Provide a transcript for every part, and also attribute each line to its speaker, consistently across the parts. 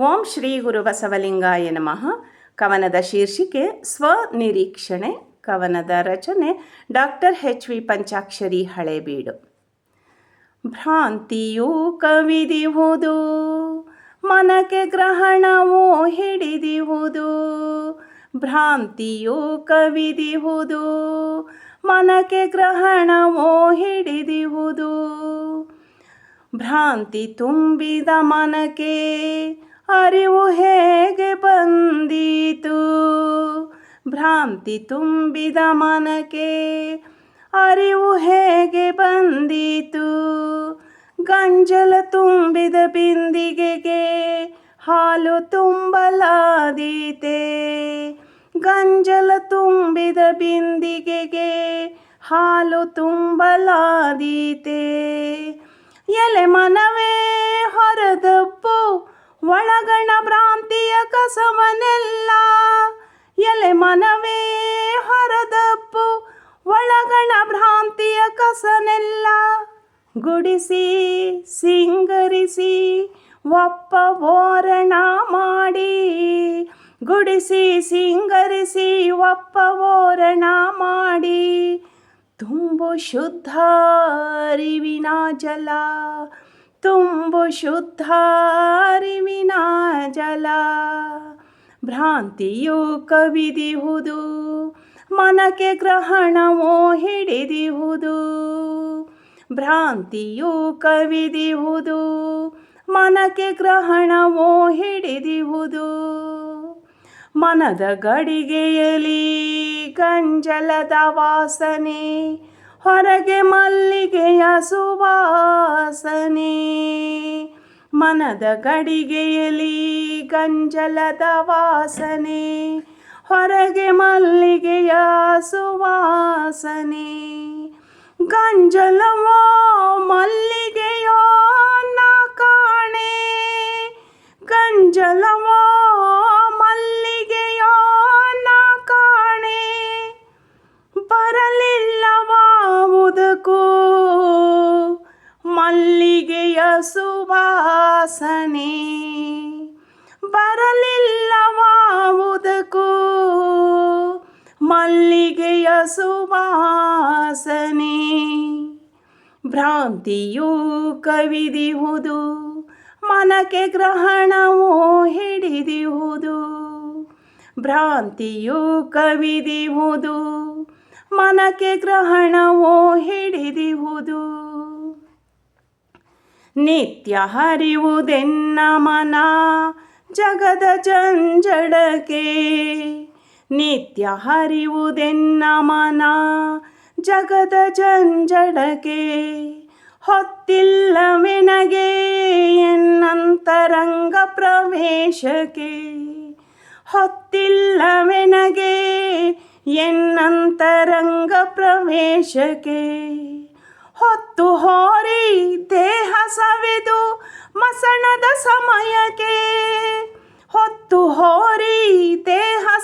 Speaker 1: ಓಂ ಶ್ರೀ ಗುರು ಬಸವಲಿಂಗಾಯ ನಮಃ. ಕವನದ ಶೀರ್ಷಿಕೆ, ಸ್ವನಿರೀಕ್ಷಣೆ, ಕವನದ ರಚನೆ, doctor H V Panchakshari Halebeedu. ಭ್ರಾಂತಿಯು ಕವಿದಿಹುದು ಮನಕ್ಕೆ ಗ್ರಹಣವು ಹಿಡಿದಿಹುದು ಭ್ರಾಂತಿಯು ಕವಿದಿಹುದು ಮನಕ್ಕೆ ಗ್ರಹಣವು ಹಿಡಿದಿಹುದು ಭ್ರಾಂತಿ ತುಂಬಿದ ಮನಕ್ಕೆ ಅರಿವು ಹೇಗೆ ಬಂದೀತು? ಭ್ರಾಂತಿ ತುಂಬಿದ ಮನಕ್ಕೆ ಅರಿವು ಹೇಗೆ ಬಂದೀತು? ಗಂಜಲ ತುಂಬಿದ ಬಿಂದಿಗೆಗೆ ಹಾಲು ತುಂಬಲಾದೀತೆ. ಗಂಜಲ ತುಂಬಿದ ಬಿಂದಿಗೆಗೆ ಹಾಲು ತುಂಬಲಾದೀತೆ. ಎಲೆ ಮನವೇ ಹೊರದಪ್ಪು ಒಳಗಣ ಭ್ರಾಂತಿಯ ಕಸವನೆಲ್ಲ ಎಲೆ ಮನವೇ ಹೊರದಪ್ಪು. ಒಳಗಣ ಭ್ರಾಂತಿಯ ಕಸನೆಲ್ಲ ಗುಡಿಸಿ, ಸಿಂಗರಿಸಿ, ಒಪ್ಪ ಓರಣ ಮಾಡಿ. ಗುಡಿಸಿ, ಸಿಂಗರಿಸಿ, ಒಪ್ಪ ಓರಣ ಮಾಡಿ. ತುಂಬು ಶುದ್ಧ ಅರಿವಿನ ಜಲ, ತುಂಬು ಶುದ್ಧ ಅರಿವಿನ ಭ್ರಾಂತಿಯು ಕವಿದಿಹುದು ಮನಕ್ಕೆ ಗ್ರಹಣವೋ ಹಿಡಿದಿಹುದು ಭ್ರಾಂತಿಯು ಕವಿದಿಹುದು ಮನಕ್ಕೆ ಗ್ರಹಣವೋ ಹಿಡಿದಿಹುದು ಮನದ ಗಡಿಗೆಯಲಿ ಗಂಜಲದ ವಾಸನೆ. ಹೊರಗೆ ಮಲ್ಲಿಗೆಯ ಸುವಾಸನೆ. ಮನದ ಗಡಿಗೆಯಲಿ ಗಂಜಲದ ವಾಸನೆ, ಹೊರಗೆ ಮಲ್ಲಿಗೆಯ ಸುವಾಸನೆ. ಗಂಜಲವೋ, ಮಲ್ಲಿಗೆಯೋ ನಾ ಕಾಣೆ. ಗಂಜಲವೋ, ಮಲ್ಲಿಗೆಯೋ ನಾ ಕಾಣೆ. ಬರಲಿಲ್ಲವಾವುದಕ್ಕೂ ಮಲ್ಲಿಗೆಯ ಸುವಾಸನೆ. ಮಲ್ಲಿಗೆಯ ಸುವಾಸನೆ. ಭ್ರಾಂತಿಯು ಕವಿದಿಹುದು ಮನಕ್ಕೆ ಗ್ರಹಣವೋ ಹಿಡಿದಿಹುದು. ಭ್ರಾಂತಿಯು ಕವಿದಿಹುದು ಮನಕ್ಕೆ ಗ್ರಹಣವೋ ಹಿಡಿದಿಹುದು. ನಿತ್ಯ ಹರಿವುದೆನ್ನ ಮನ, ಜಗದ ಜಂಜಡಕ್ಕೆ. ನಿತ್ಯ ಹರಿವುದೆನ್ನ ಮನ, ಜಗದ ಜಂಜಡಕ್ಕೆ ಹೊತ್ತಿಲ್ಲವೆನಗೆ ಎನ್ನಂತರಂಗ ಪ್ರವೇಶಕ್ಕೆ ಹೊತ್ತಿಲ್ಲವೆನಗೆ ಎನ್ನಂತರಂಗ ಪ್ರವೇಶಕ್ಕೆ ಹೊತ್ತು ಹೋರಿ ದೇಹ ಸವೆದು ಮಸಣದ ಸಮಯಕ್ಕೆ ಹೊತ್ತು ಹೋರಿ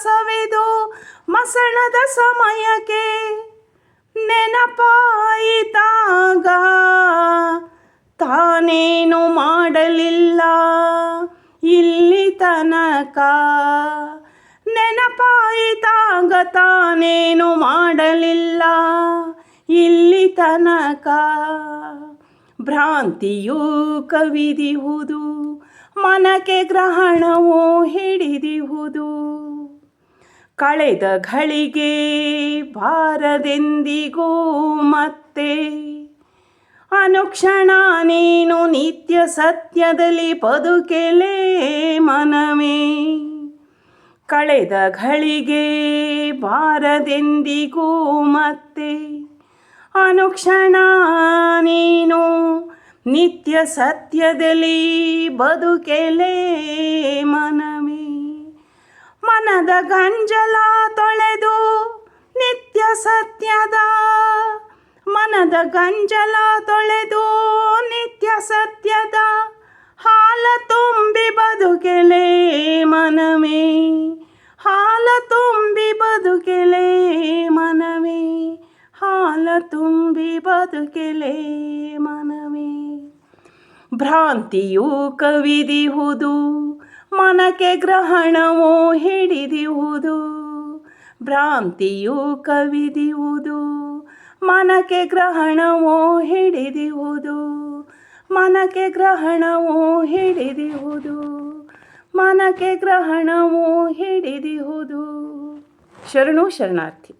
Speaker 1: ಸವೆದು ಮಸಣದ ಸಮಯಕ್ಕೆ ನೆನಪಾಯಿತಾಗ. ತಾನೇನು ಮಾಡಲಿಲ್ಲ ಇಲ್ಲಿ ತನಕ. ನೆನಪಾಯಿತಾಗ ತಾನೇನು ಮಾಡಲಿಲ್ಲ ಇಲ್ಲಿ ತನಕ. ಭ್ರಾಂತಿಯೂ ಕವಿದಿಹುದು ಮನಕ್ಕೆ ಗ್ರಹಣವೋ ಕಳೆದ ಘಳಿಗೆ ಬಾರದೆಂದಿಗೂ ಮತ್ತೆ. ಅನುಕ್ಷಣ ನೀನು ನಿತ್ಯ ಸತ್ಯದಲ್ಲಿ ಬದುಕೆಲೆ ಮನವೇ. ಕಳೆದ ಘಳಿಗೆ ಬಾರದೆಂದಿಗೂ ಮತ್ತೆ. ಅನುಕ್ಷಣ ನೀನು ನಿತ್ಯ ಸತ್ಯದಲ್ಲಿ ಬದುಕೆಲೆ ಮನವೇ. ಮನದ ಗಂಜಲ ತೊಳೆದು ನಿತ್ಯ ಸತ್ಯದ ಮನದ ಗಂಜಲ ತೊಳೆದು ನಿತ್ಯ ಸತ್ಯದ ಹಾಲ ತುಂಬಿ ಬದುಕೆಲೆ ಮನವೇ. ಹಾಲ ತುಂಬಿ ಬದುಕೆಲೆ ಮನವೇ. ಹಾಲ ತುಂಬಿ ಬದುಕೆಲೆ ಮನವೇ. ಭ್ರಾಂತಿಯು ಕವಿದಿಹುದು ಮನಕ್ಕೆ ಗ್ರಹಣವೋ ಹಿಡಿದಿವುದು, ಭ್ರಾಂತಿಯು ಕವಿದಿವುದು. ಮನಕ್ಕೆ ಗ್ರಹಣವೋ ಹಿಡಿದಿವುದು ಮನಕ್ಕೆ ಗ್ರಹಣವೋ ಹಿಡಿದಿವುದು. ಮನಕ್ಕೆ ಗ್ರಹಣವೋ ಹಿಡಿದಿವುದು. ಶರಣು ಶರಣಾರ್ಥಿ